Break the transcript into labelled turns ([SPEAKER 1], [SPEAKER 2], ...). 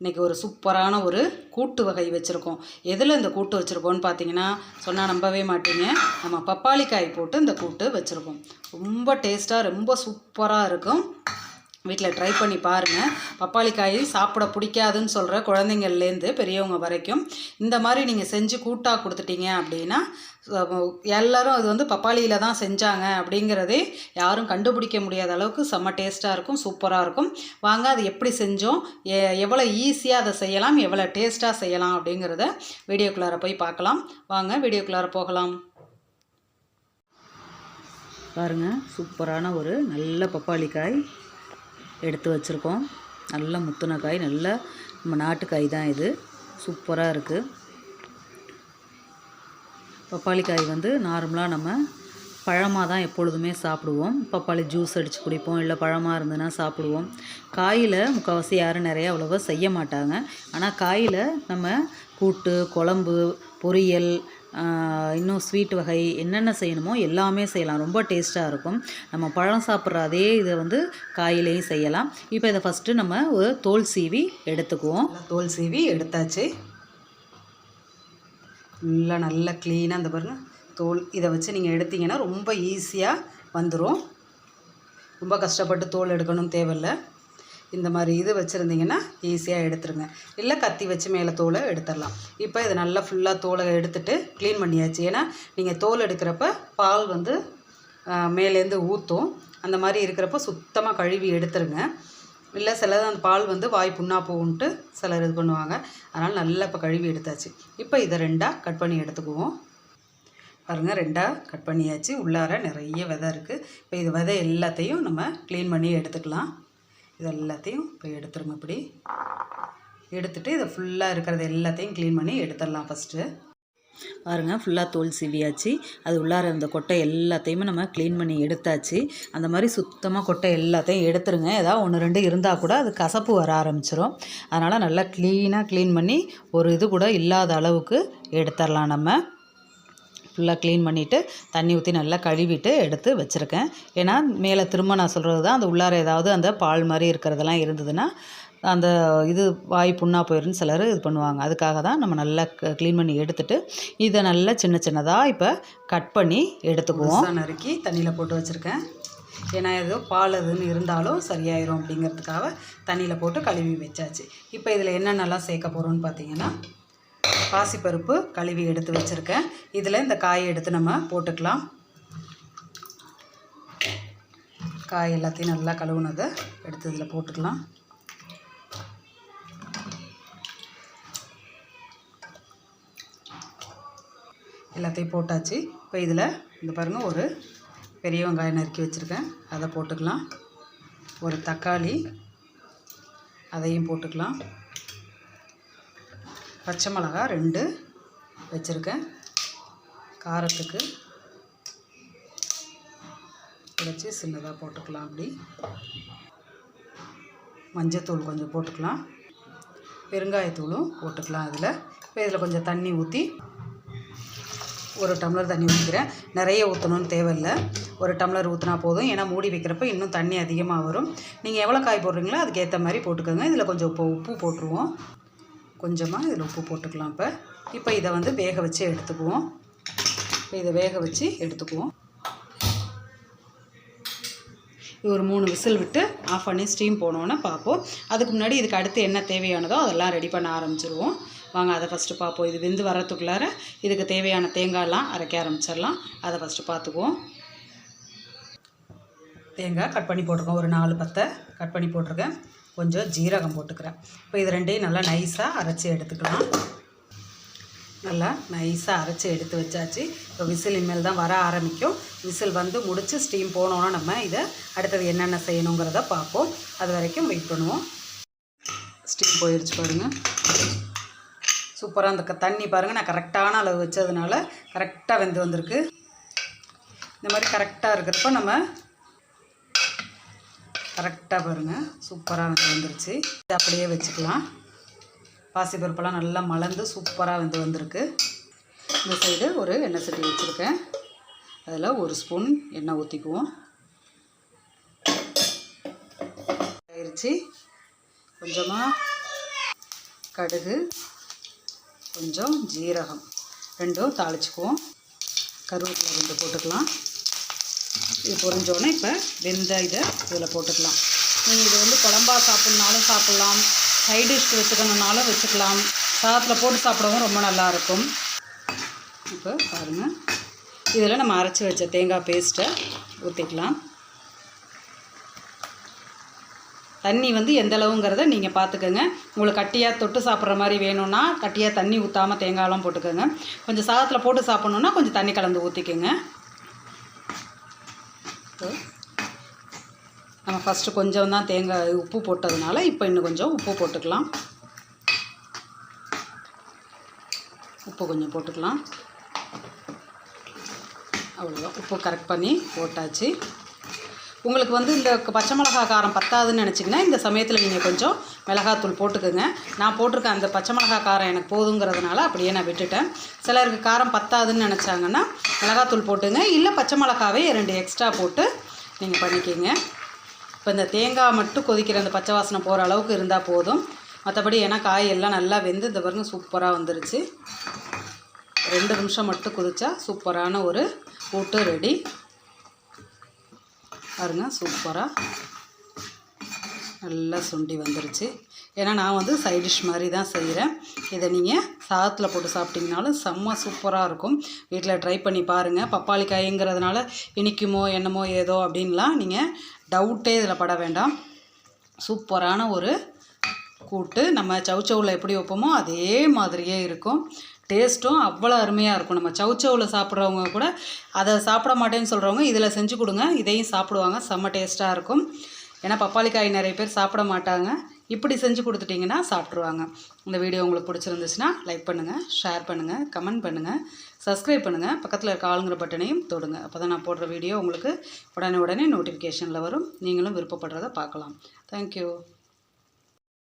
[SPEAKER 1] இன்றைக்கி ஒரு சூப்பரான ஒரு கூட்டு வகை வச்சுருக்கோம். எதில் இந்த கூட்டு வச்சுருக்கோன்னு பார்த்தீங்கன்னா சொன்னால் நம்பவே மாட்டீங்க. நம்ம பப்பாளிக்காய் போட்டு இந்த கூட்டு வச்சுருக்கோம். ரொம்ப டேஸ்ட்டாக ரொம்ப சூப்பராக இருக்கும். வீட்டில் ட்ரை பண்ணி பாருங்கள் பப்பாளிக்காய் சாப்பிட பிடிக்காதுன்னு சொல்கிற குழந்தைங்கள்லேருந்து பெரியவங்க வரைக்கும் இந்த மாதிரி நீங்கள் செஞ்சு கூட்டாக கொடுத்துட்டீங்க அப்படின்னா எல்லோரும் அது வந்து பப்பாளியில் தான் செஞ்சாங்க அப்படிங்கிறதே யாரும் கண்டுபிடிக்க முடியாத அளவுக்கு செம்ம டேஸ்ட்டாக இருக்கும் சூப்பராக இருக்கும். வாங்க அது எப்படி செஞ்சோம் எ எவ்வளோ ஈஸியாக அதை செய்யலாம் எவ்வளோ டேஸ்ட்டாக செய்யலாம் அப்படிங்கிறத வீடியோக்குள்ளார போய் பார்க்கலாம். வாங்க வீடியோக்குள்ளார போகலாம். பாருங்கள் சூப்பரான ஒரு நல்ல பப்பாளி காய் எடுத்து வச்சுருக்கோம். நல்ல முத்துன காய் நல்ல நம்ம நாட்டு காய் தான் இது. சூப்பராக இருக்குது பப்பாளி காய் வந்து நார்மலாக நம்ம பழமாக தான் எப்பொழுதுமே சாப்பிடுவோம். பப்பாளி ஜூஸ் அடித்து குடிப்போம் இல்லை பழமாக இருந்ததுன்னா சாப்பிடுவோம். காயில் முக்கால்வாசி யாரும் நிறையா அவ்வளோவா செய்ய மாட்டாங்க. ஆனால் காயில் நம்ம கூட்டு குழம்பு பொரியல் இன்னும் ஸ்வீட் வகை என்னென்ன செய்யணுமோ எல்லாமே செய்யலாம். ரொம்ப டேஸ்ட்டாக இருக்கும். நம்ம பழம் சாப்பிட்ற அதே இதை வந்து காயிலையும் செய்யலாம். இப்போ இதை ஃபஸ்ட்டு நம்ம ஒரு தோல் சீவி எடுத்துக்குவோம். தோல் சீவி எடுத்தாச்சு. நல்லா நல்லா க்ளீனாக அந்த பாருங்கள் தோல் இதை வச்சு நீங்கள் எடுத்தீங்கன்னா ரொம்ப ஈஸியாக வந்துடும் ரொம்ப கஷ்டப்பட்டு தோல் எடுக்கணும் தேவையில்லை. இந்த மாதிரி இது வச்சுருந்தீங்கன்னா ஈஸியாக எடுத்துருங்க. இல்லை கத்தி வச்சு மேலே தோலை எடுத்துடலாம் இப்போ இதை நல்லா ஃபுல்லாக தோலை எடுத்துட்டு க்ளீன் பண்ணியாச்சு. ஏன்னா நீங்கள் தோல் எடுக்கிறப்ப பால் வந்து மேலேருந்து ஊற்றும் அந்த மாதிரி இருக்கிறப்ப சுத்தமாக கழுவி எடுத்துருங்க. இல்லை சிலது அந்த பால் வந்து வாய் புண்ணா போகுன்ட்டு சிலர் இது பண்ணுவாங்க. அதனால் நல்லா இப்போ கழுவி எடுத்தாச்சு. இப்போ இதை ரெண்டாக கட் பண்ணி எடுத்துக்குவோம். பாருங்கள் ரெண்டாக கட் பண்ணியாச்சு. உள்ளார நிறைய விதை இருக்குது இப்போ இது விதை எல்லாத்தையும் நம்ம க்ளீன் பண்ணி எடுத்துக்கலாம். இது எல்லாத்தையும் இப்போ எடுத்துருங்க இப்படி. எடுத்துகிட்டு இதை ஃபுல்லாக இருக்கிறது எல்லாத்தையும் க்ளீன் பண்ணி எடுத்துடலாம் ஃபஸ்ட்டு பாருங்கள் ஃபுல்லாக தோல் சிவியாச்சு. அது உள்ளார இருந்த கொட்டை எல்லாத்தையுமே நம்ம க்ளீன் பண்ணி எடுத்தாச்சு. அந்த மாதிரி சுத்தமாக கொட்டை எல்லாத்தையும் எடுத்துருங்க. ஏதாவது ஒன்று ரெண்டு இருந்தால் கூட அது கசப்பு வர ஆரம்பிச்சிடும் அதனால் நல்லா க்ளீனாக க்ளீன் பண்ணி ஒரு இது கூட இல்லாத அளவுக்கு எடுத்துடலாம் நம்ம. ஃபுல்லாக க்ளீன் பண்ணிவிட்டு தண்ணி ஊற்றி நல்லா கழுவிட்டு எடுத்து வச்சுருக்கேன். ஏன்னா மேலே திரும்ப நான் சொல்கிறது தான் அந்த உள்ளார ஏதாவது அந்த பால் மாதிரி இருக்கிறதெல்லாம் இருந்ததுன்னா அந்த இது வாய் புண்ணாக போயிருன்னு சிலர் இது பண்ணுவாங்க. அதுக்காக தான் நம்ம நல்லா க்ளீன் பண்ணி எடுத்துகிட்டு இதை நல்லா சின்ன சின்னதாக இப்போ கட் பண்ணி எடுத்துக்குவோம். நறுக்கி தண்ணியில் போட்டு வச்சுருக்கேன். ஏன்னா ஏதோ பால் எதுன்னு இருந்தாலும் சரியாயிரும் அப்படிங்கிறதுக்காக தண்ணியில் போட்டு கழுவி வச்சாச்சு. இப்போ இதில் என்னென்னலாம் சேர்க்க போகிறோன்னு பார்த்தீங்கன்னா பாசிப்பருப்பு கழுவி எடுத்து வச்சுருக்கேன். இதில் இந்த காயை எடுத்து நம்ம போட்டுக்கலாம். காய் எல்லாத்தையும் நல்லா கழுவுனதை எடுத்து இதில் போட்டுக்கலாம். எல்லாத்தையும் போட்டாச்சு. இப்போ இதில் இந்த பாருங்கள் ஒரு பெரிய வெங்காயம் நறுக்கி வச்சுருக்கேன். அதை போட்டுக்கலாம். ஒரு தக்காளி அதையும் போட்டுக்கலாம். பச்சை மிளகா ரெண்டு வச்சுருக்கேன். காரத்துக்கு உடைச்சி சின்னதாக போட்டுக்கலாம் அப்படி. மஞ்சத்தூள் கொஞ்சம் போட்டுக்கலாம். பெருங்காயத்தூளும் போட்டுக்கலாம் அதில் இப்போ இதில் கொஞ்சம் தண்ணி ஊற்றி ஒரு டம்ளர் தண்ணி ஊற்றிக்கிறேன் நிறைய ஊற்றணும்னு தேவையில்லை. ஒரு டம்ளர் ஊற்றினா போதும். ஏன்னா மூடி வைக்கிறப்ப இன்னும் தண்ணி அதிகமாக வரும். நீங்கள் எவ்வளோ காய் போடுறீங்களோ அதுக்கேற்ற மாதிரி போட்டுக்கோங்க. இதில் கொஞ்சம் உப்பு உப்பு போட்டுருவோம். கொஞ்சமாக இதில் உப்பு போட்டுக்கலாம் இப்போ. இப்போ இதை வந்து வேக வச்சு எடுத்துக்குவோம். இப்போ இதை வேக வச்சு எடுத்துக்குவோம். ஒரு மூணு விசில் விட்டு ஆஃப் பண்ணி ஸ்டீம் போனோன்னு பார்ப்போம். அதுக்கு முன்னாடி இதுக்கு அடுத்து என்ன தேவையானதோ அதெல்லாம் ரெடி பண்ண ஆரம்பிச்சிருவோம். வாங்க அதை ஃபஸ்ட்டு பார்ப்போம். இது வெந்து வரத்துக்குள்ளார இதுக்கு தேவையான தேங்காயெலாம் அரைக்க ஆரம்பிச்சிடலாம். அதை ஃபஸ்ட்டு பார்த்துக்குவோம். தேங்காய் கட் பண்ணி போட்டிருக்கோம். ஒரு நாலு பத்தை கட் பண்ணி போட்டிருக்கேன். கொஞ்சம் ஜீரகம் போட்டுக்கிறேன். இப்போ இது ரெண்டையும் நல்லா நைஸாக அரைச்சி எடுத்துக்கலாம். நல்லா நைஸாக அரைச்சி எடுத்து வச்சாச்சு. இப்போ விசில் இனிமேல் தான் வர ஆரம்பிக்கும். விசில் வந்து முடித்து ஸ்டீம் போனோன்னா நம்ம இதை அடுத்தது என்னென்ன செய்யணுங்கிறத பார்ப்போம். அது வரைக்கும் வெயிட் பண்ணுவோம். ஸ்டீம் போயிடுச்சு பாருங்கள் சூப்பராக அந்த தண்ணி பாருங்கள் நான் கரெக்டான அளவு வச்சதுனால கரெக்டாக வெந்து வந்திருக்கு. இந்த மாதிரி கரெக்டாக இருக்கிறப்ப நம்ம கரெக்டாக பாருங்கள் சூப்பராக வந்து வந்துருச்சு. இது அப்படியே வச்சுக்கலாம். பாசிப்பருப்பெல்லாம் நல்லா மலர்ந்து சூப்பராக வந்து வந்திருக்கு. இந்த சைடு ஒரு எண்ணெய் சட்டி வச்சுருக்கேன். அதில் ஒரு ஸ்பூன் எண்ணெய் ஊற்றிக்குவோம் ஆயிடுச்சு கொஞ்சமாக கடுகு கொஞ்சம் ஜீரகம். ரெண்டும் தாளிச்சுக்குவோம். கருவேப்பிலை ரெண்டு போட்டுக்கலாம். இது பொரிஞ்சோடனே இப்போ வெந்த இதை இதில் போட்டுக்கலாம். நீங்கள் இது வந்து குழம்பா சாப்பிட்னாலும் சாப்பிட்லாம். சைட் டிஷ் வச்சுக்கணுன்னாலும் வச்சுக்கலாம். சாதத்தில் போட்டு சாப்பிடவும் ரொம்ப நல்லாயிருக்கும் இப்போ பாருங்கள் இதில் நம்ம அரைச்சி வச்ச தேங்காய் பேஸ்ட்டை ஊற்றிக்கலாம் தண்ணி வந்து எந்த அளவுங்கிறத நீங்கள் பார்த்துக்கோங்க உங்களுக்கு கட்டியாக தொட்டு சாப்பிட்ற மாதிரி வேணும்னா கட்டியாக தண்ணி ஊற்றாமல் தேங்காயெல்லாம் போட்டுக்கோங்க. கொஞ்சம் சாதத்தில் போட்டு சாப்பிட்ணுன்னா கொஞ்சம் தண்ணி கலந்து ஊற்றிக்கோங்க இப்போ நம்ம ஃபஸ்ட்டு கொஞ்சம் தான் தேங்காய் உப்பு போட்டதுனால இப்போ இன்னும் கொஞ்சம் உப்பு போட்டுக்கலாம். உப்பு கொஞ்சம் போட்டுக்கலாம். அவ்வளோதான் உப்பு கரெக்ட் பண்ணி போட்டாச்சு. உங்களுக்கு வந்து இந்த பச்சை மிளகா காரம் பத்தாதுன்னு நினச்சிங்கன்னா இந்த சமயத்தில் நீங்கள் கொஞ்சம் மிளகாத்தூள் போட்டுக்கோங்க. நான் போட்டிருக்க அந்த பச்சை மிளகா காரம் எனக்கு போதுங்கிறதுனால அப்படியே நான் விட்டுட்டேன். சிலருக்கு காரம் பத்தாதுன்னு நினச்சாங்கன்னா மிளகாத்தூள் போட்டுங்க. இல்லை பச்சை மிளகாவே ரெண்டு எக்ஸ்ட்ரா போட்டு நீங்கள் பண்ணிக்கிங்க. இப்போ இந்த தேங்காய் மட்டும் கொதிக்கிற அந்த பச்சை வாசனை போகிற அளவுக்கு இருந்தால் போதும். மற்றபடி ஏன்னா காய் எல்லாம் நல்லா வெந்து இந்த பாருங்க சூப்பராக வந்துருச்சு. ரெண்டு நிமிஷம் மட்டும் கொதிச்சா சூப்பரான ஒரு கூட்டு ரெடி. பாருங்கள் சூப்பராக நல்லா சுண்டி வந்துருச்சு. ஏன்னா நான் வந்து சைடிஷ் மாதிரி தான் செய்கிறேன் இதை நீங்கள் சாதத்தில் போட்டு சாப்பிட்டிங்கனாலும் செம்ம சூப்பராக இருக்கும். வீட்டில் ட்ரை பண்ணி பாருங்கள் பப்பாளி காய்ங்கிறதுனால இனிக்குமோ என்னமோ ஏதோ அப்படின்லாம் நீங்கள் டவுட்டே இதில் பட வேண்டாம். சூப்பரான ஒரு கூட்டு. நம்ம சவுச்சவுவில் எப்படி வைப்போமோ அதே மாதிரியே இருக்கும். டேஸ்ட்டும் அவ்வளோ அருமையாக இருக்கும். நம்ம சவுச்சவுவில் சாப்பிட்றவங்க கூட அதை சாப்பிட மாட்டேன்னு சொல்கிறவங்க இதில் செஞ்சு கொடுங்க. இதையும் சாப்பிடுவாங்க. செம்ம டேஸ்ட்டாக இருக்கும். ஏன்னா பப்பாளி காய் நிறைய பேர் சாப்பிட மாட்டாங்க. இப்படி செஞ்சு கொடுத்துட்டிங்கன்னா சாப்பிட்ருவாங்க இந்த வீடியோ உங்களுக்கு பிடிச்சிருந்துச்சுன்னா லைக் பண்ணுங்கள் ஷேர் பண்ணுங்கள் கமெண்ட் பண்ணுங்கள் சப்ஸ்கிரைப் பண்ணுங்கள் பக்கத்தில் இருக்க ஆளுங்கிற பட்டனையும் தொடுங்க. அப்போ தான் நான் போடுற வீடியோ உங்களுக்கு உடனே உடனே நோட்டிஃபிகேஷனில் வரும். நீங்களும் விருப்பப்படுறதை பார்க்கலாம். தேங்க்யூ